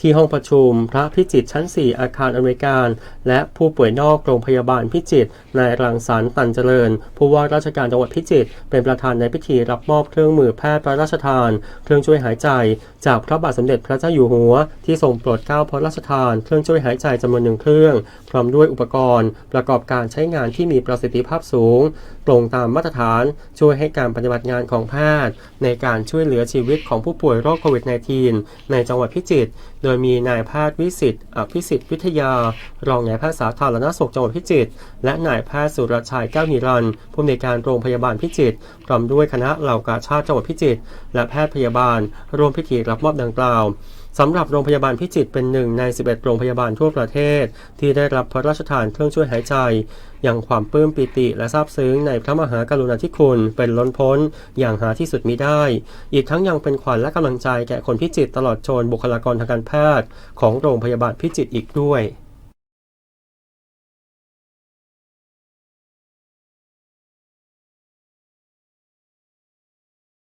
ที่ห้องประชุมพระพิจิตรชั้น 4 อาคารอเมริกันและผู้ป่วยนอกโรงพยาบาลพิจิตรนายรังสรรค์ตันเจริญ ผู้ว่าราชการจังหวัดพิจิตรเป็นประธานในพิธีรับมอบเครื่องมือแพทย์พระราชทาน เครื่องช่วยหายใจ จากพระบาทสมเด็จพระเจ้าอยู่หัว ที่ทรงโปรดเกล้าพระราชทาน เครื่องช่วยหายใจจำนวนหนึ่งเครื่อง พร้อมด้วยอุปกรณ์ ประกอบการใช้งานที่มีประสิทธิภาพสูงตรงตามมาตรฐานช่วยให้การปฏิบัติงานของแพทย์ ในการช่วยเหลือชีวิตของผู้ป่วยโรคโควิด -19 ในจังหวัดพิจิตรดยมีนายแพทย์วิสิทธิ์อภิสิทธิ์วิทยา รองนายแพทย์สาธารณสุขจังหวัดพิจิตร และนายแพทย์สุรชัยแก้วนิรันดร์ผู้อำนวยการโรงพยาบาลพิจิตร พร้อมด้วยคณะเหล่ากาชาติจังหวัดพิจิตร และแพทย์พยาบาล ร่วมพิธีรับมอบดังกล่าว สำหรับโรงพยาบาลพิจิตรเป็นหนึ่งใน 11 โรงพยาบาลทั่วประเทศ ที่ได้รับพระราชทานเครื่องช่วยหายใจ อย่างความปลื้มปิติและซาบซึ้งในพระมหากรุณาธิคุณเป็นล้นพ้น อย่างหาที่สุดมิได้ อีกทั้งยังเป็นขวัญและกำลังใจแก่คนพิจิตรตลอดจนบุคลากรทางการแพทย์ ของโรงพยาบาลพิจิตรอีกด้วย